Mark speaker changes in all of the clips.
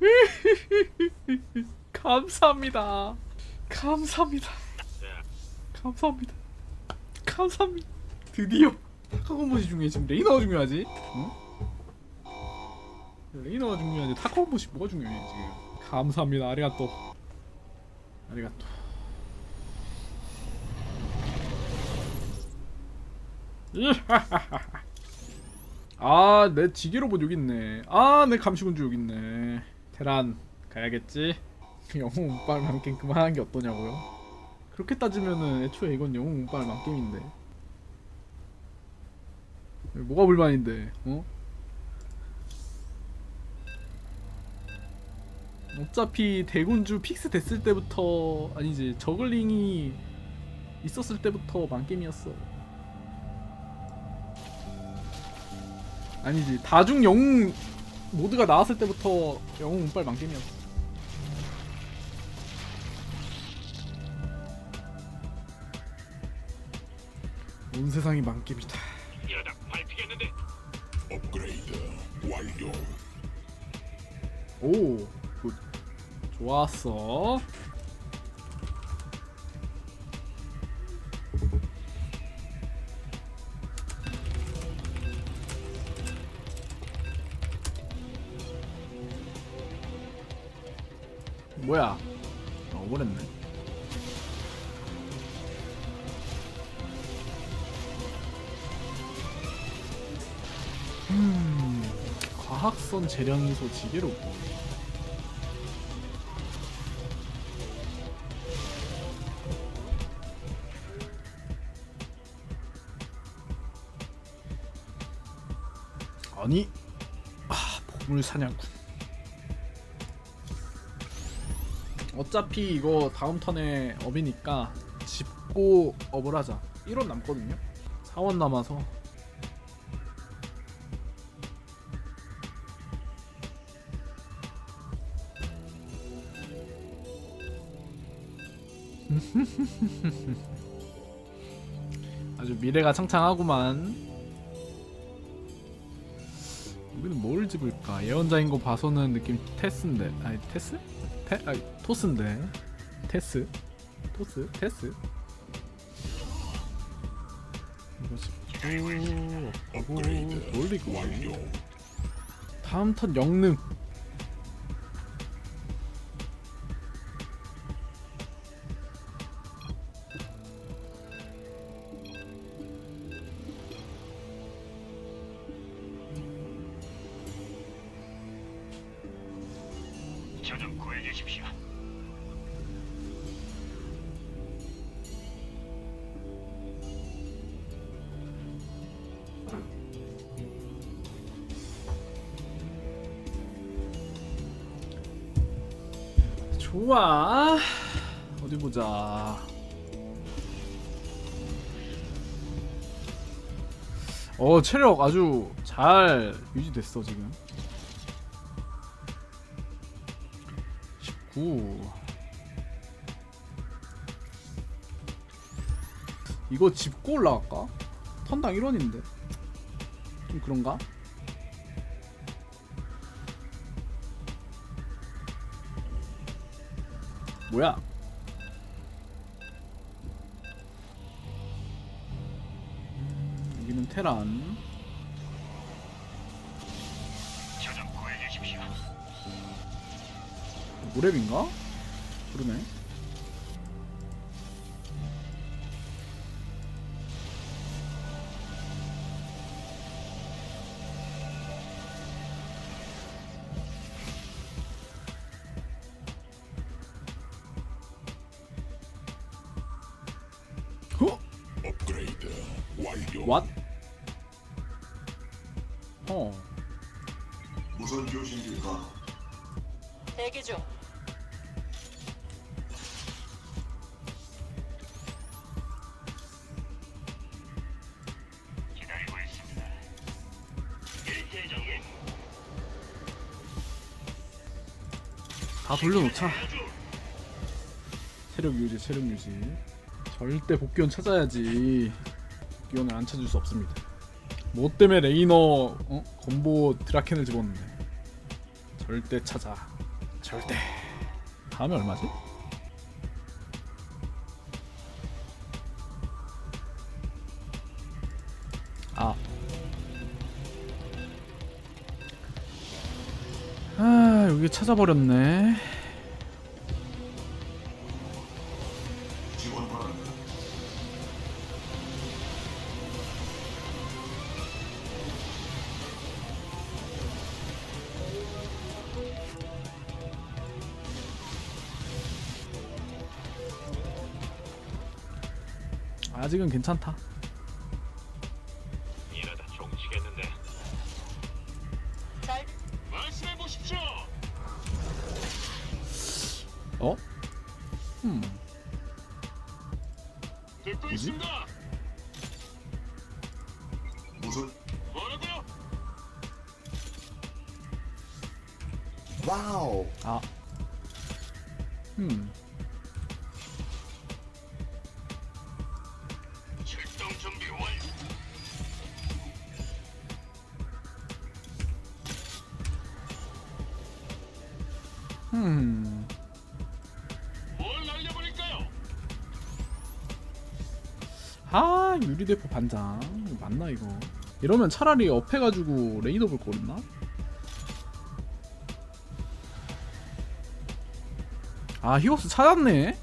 Speaker 1: 감사합니다. 감사합니다. 감사합니다. 감사합니다. 드디어 타코모시 중에 지금 레이너가 중요하지? 응? 레이너가 중요하지. 타코모시 뭐가 중요해 지금? 감사합니다. 아리가또. 아리가또. 아, 내 지게 로봇 여기 있네. 아, 내 감시군주 여기 있네. 테란 가야겠지. 영웅 운빨 만게임 그만하는 게 어떠냐고요? 그렇게 따지면은 애초에 이건 영웅 운빨 만게임인데. 뭐가 불만인데? 어? 어차피 대군주 픽스 됐을 때부터 아니지 저글링이 있었을 때부터 만게임이었어. 아니지 다중 영웅 모드가 나왔을 때부터 영웅 운빨 만게임이었어. 온 세상이.
Speaker 2: 이러다 밟히겠는데
Speaker 3: 업그레이드 완료.
Speaker 1: 오, 굿. 좋았어. 뭐야? 어, 억울했네. 음, 과학선 재련소 지게로 아니 아 보물 사냥꾼 어차피 이거 다음 턴에 업이니까 짚고 업을 하자. 1원 남거든요. 4원 남아서. 아주 미래가 창창하구만. 우리는 뭘 집을까? 예언자인 거 봐서는 느낌 테스인데. 아니 테스? 테? 아니 토스인데 테스? 토스? 테스? 이거 올리고. 다음 턴 영능
Speaker 2: 저좀 구해주십시오.
Speaker 1: 좋아. 어디 보자. 어 체력 아주 잘 유지됐어 지금 19 이거 짚고 올라갈까? 턴당 1원인데 좀 그런가? 뭐야? 여기는 테란
Speaker 2: 오.
Speaker 1: 모랩인가? 그러네
Speaker 2: 다
Speaker 1: 돌려놓자 체력 유지 체력 유지 절대 복귀원 찾아야지 복귀원을 안 찾을 수 없습니다 뭐 때문에 레이너 어? 건보 드라켄을 집었는데 절대 찾아 절대. 다음에 얼마지? 아, 여기 찾아버렸네. 아직은 괜찮다.
Speaker 2: 있습니다.
Speaker 3: 무슨?
Speaker 4: 와우.
Speaker 1: 아. 음.
Speaker 2: 출동 준비 완료.
Speaker 1: 음. 아 유리대포 반장. 이거 맞나 이거? 이러면 차라리 업해가지고 레이더 볼 거랬나? 아 히오스 찾았네.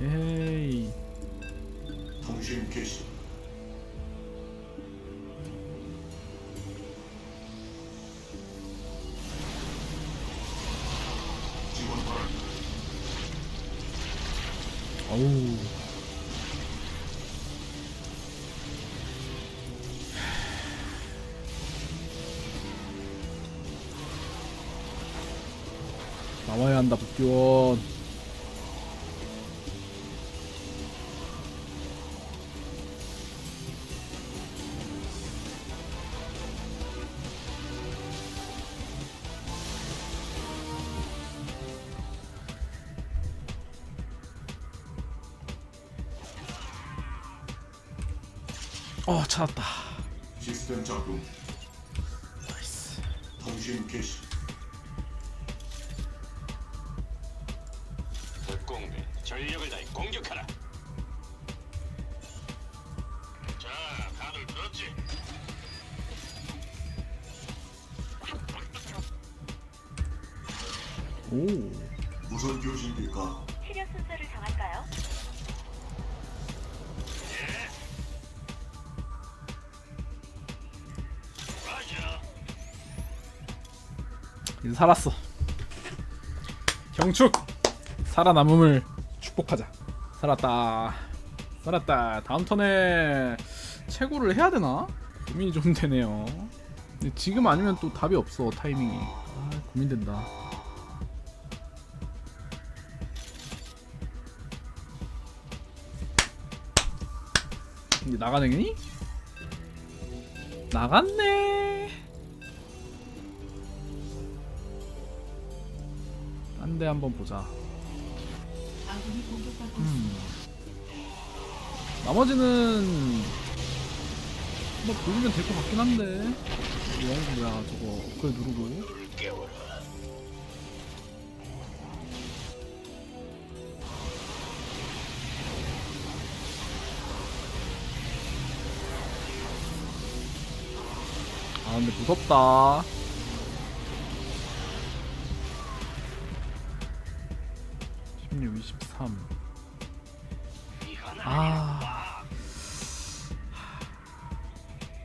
Speaker 1: 에이. 어우 나와야 한다 북기원 어 찾았다
Speaker 3: 시스템 작동.
Speaker 1: 나이스
Speaker 3: 통신 개시.
Speaker 2: 전력을 다해 공격하라. 자, 다들 들었지?
Speaker 1: 오
Speaker 3: 무선 교신기가
Speaker 5: 치료 순서를 정할까요?
Speaker 2: 맞아.
Speaker 1: 이제 살았어 경축 살아남음을 축복하자. 살았다. 살았다. 다음 턴에 채굴을 해야 되나? 고민이 좀 되네요. 지금 아니면 또 답이 없어 타이밍이. 아 고민된다. 이제 나가능니? 나갔네. 딴 데 한번 보자. 음. 나머지는 뭐 돌리면 될 것 같긴 한데. 뭐 뭐야 저거 그걸 누르고. 아 근데 무섭다. 십육, 이십삼. 아.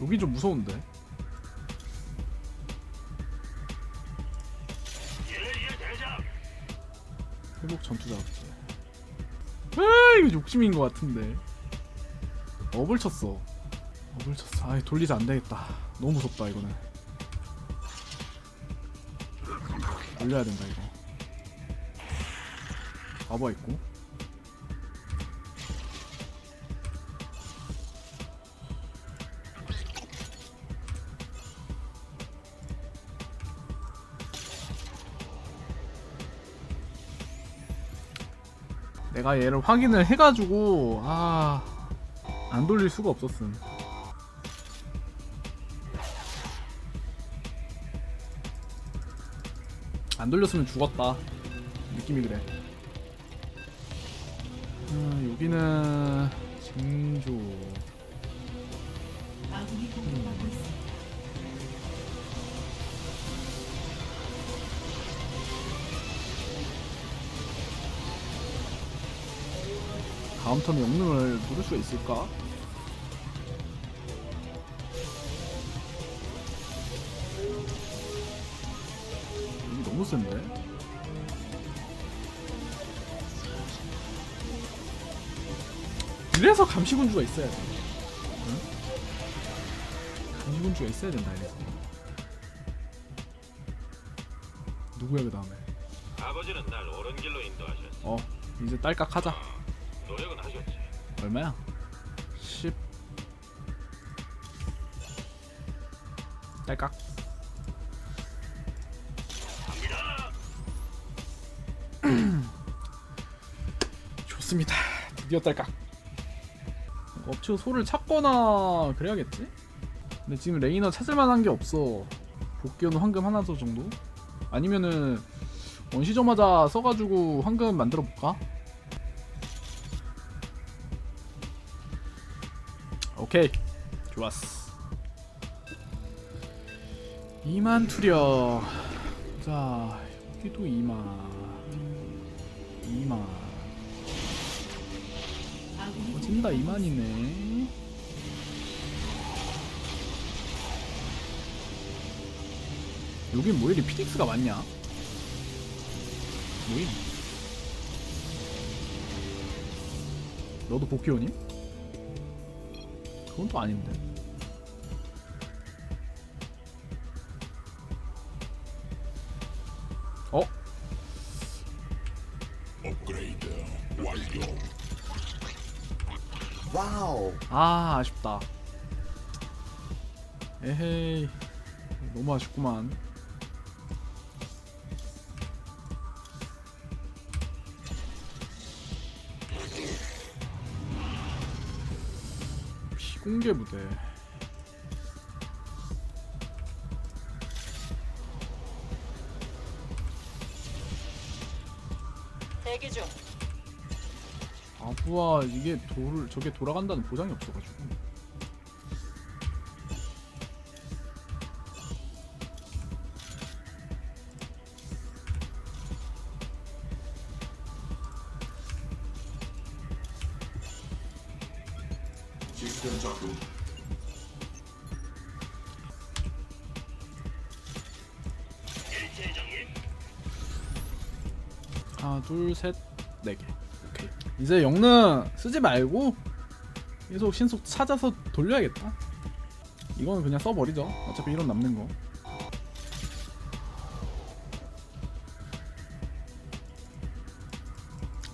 Speaker 1: 여기 좀 무서운데. 회복 전투 자극제. 아 이거 욕심인 것 같은데. 업을 쳤어. 업을 쳤어. 아 돌리지 안 되겠다. 너무 무섭다 이거는. 돌려야 된다 이거. 바보 있고. 내가 얘를 확인을 해가지고 아 안 돌릴 수가 없었음. 안 돌렸으면 죽었다 느낌이 그래 음, 여기는 징조. 다음 턴에 영능을 누를 수가 있을까? 감시군주가 있어야 돼. 응? 감시군주가 있어야 된다 이래서. 누구야 그 다음에?
Speaker 2: 아버지는 날 옳은 길로 인도하셨어.
Speaker 1: 어 이제 딸깍 하자.
Speaker 2: 노력은 하셨지.
Speaker 1: 얼마야? 10 딸깍 좋습니다 드디어 딸깍 업체 소를 찾거나 그래야겠지? 근데 지금 레이너 찾을 만한 게 없어 복귀온 황금 하나 더 정도? 아니면은 원시저마자 써가지고 황금 만들어 볼까? 오케이 좋았어 이만 투력 자 여기도 이만 이만 어진다 이만이네 여긴 뭐 이리 피닉스가 많냐 뭐임 너도 복귀원임? 그건 또 아닌데.
Speaker 5: 와우.
Speaker 1: 아, 아쉽다. 에헤이. 너무 아쉽구만. 비공개 부대.
Speaker 6: 대기 중.
Speaker 1: 아부와 이게 돌 저게 돌아간다는 보장이 없어가지고.
Speaker 3: 시스템 작동.
Speaker 2: 일대장님.
Speaker 1: 하나, 둘, 셋, 네 개. 오케이. 이제 영능 쓰지 말고 계속 신속 찾아서 돌려야겠다. 이거는 그냥 써버리죠. 어차피 이런 남는 거.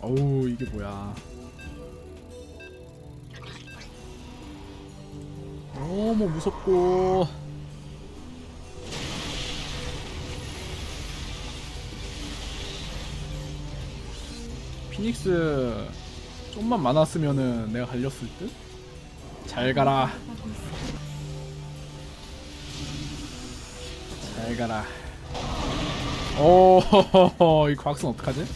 Speaker 1: 어우 이게 뭐야? 너무 무섭고. 피닉스 좀만 많았으면은 내가 갈렸을 듯? 잘 가라. 잘 가라 오, 이 과학선 어떡하지?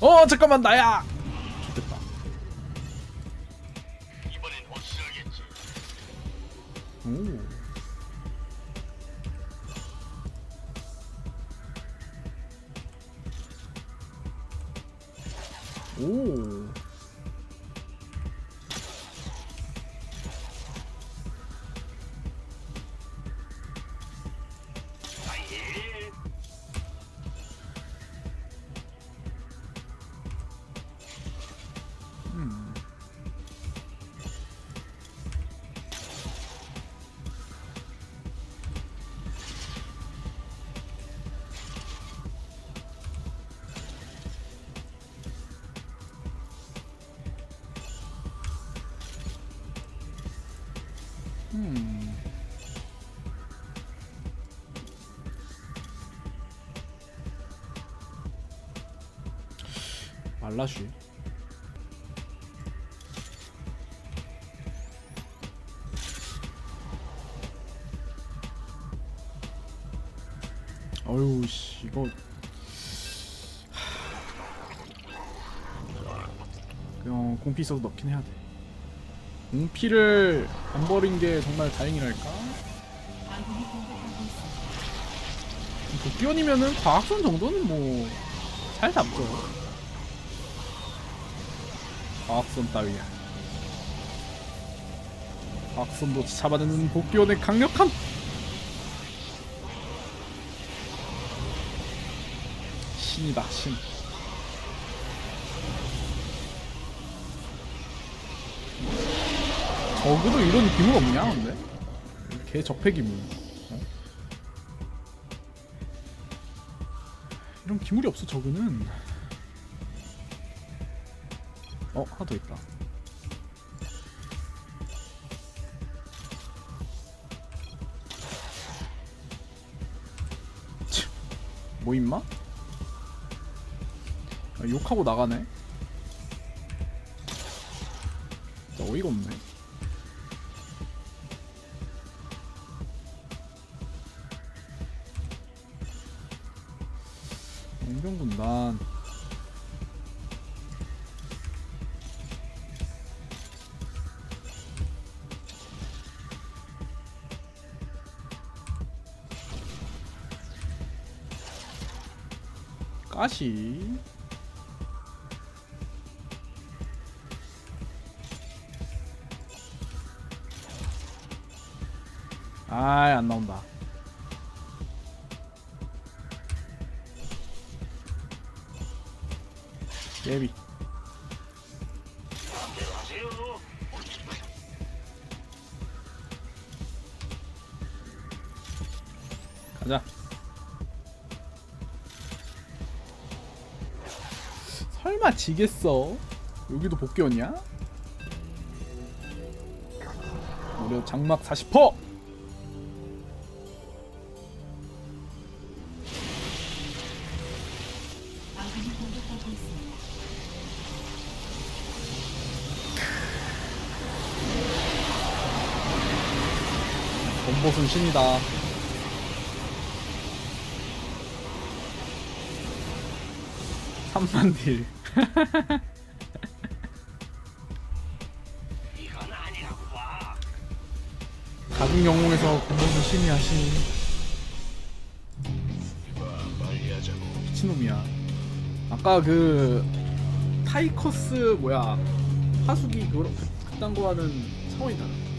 Speaker 1: 어, 잠깐만, 나야!
Speaker 2: 확실하겠지.
Speaker 1: 오. 오. 말라쉬. 어휴 씨 이거 어, 공피 있어도 넣긴 해야 돼 공피를 안 버린 게 정말 다행이랄까. 도끼원이면은 과학선 정도는 뭐 잘 잡죠 과학선 따위야. 과학선도 잡아내는 도끼원의 강력함! 신이다 신. 저그도 이런 기물 없냐 근데? 개 적폐 기물 어? 이런 기물이 없어 저그는 어 하나 더 있다. 치, 뭐 임마? 아, 욕하고 나가네. 어이가 없네 가시. 아이 안 나온다. 예비 설마 지겠어? 여기도 복귀원이야? 무려 장막 40%!
Speaker 4: 아군이 공격받고 있습니다.
Speaker 1: 본보순 신이다. 삼만 딜. 가국 영웅에서 하신
Speaker 3: 빨리 하자고.
Speaker 1: 미친놈이야. 아까 그 타이커스 뭐야 하수기 그런 그딴 거 하는 차원이잖아.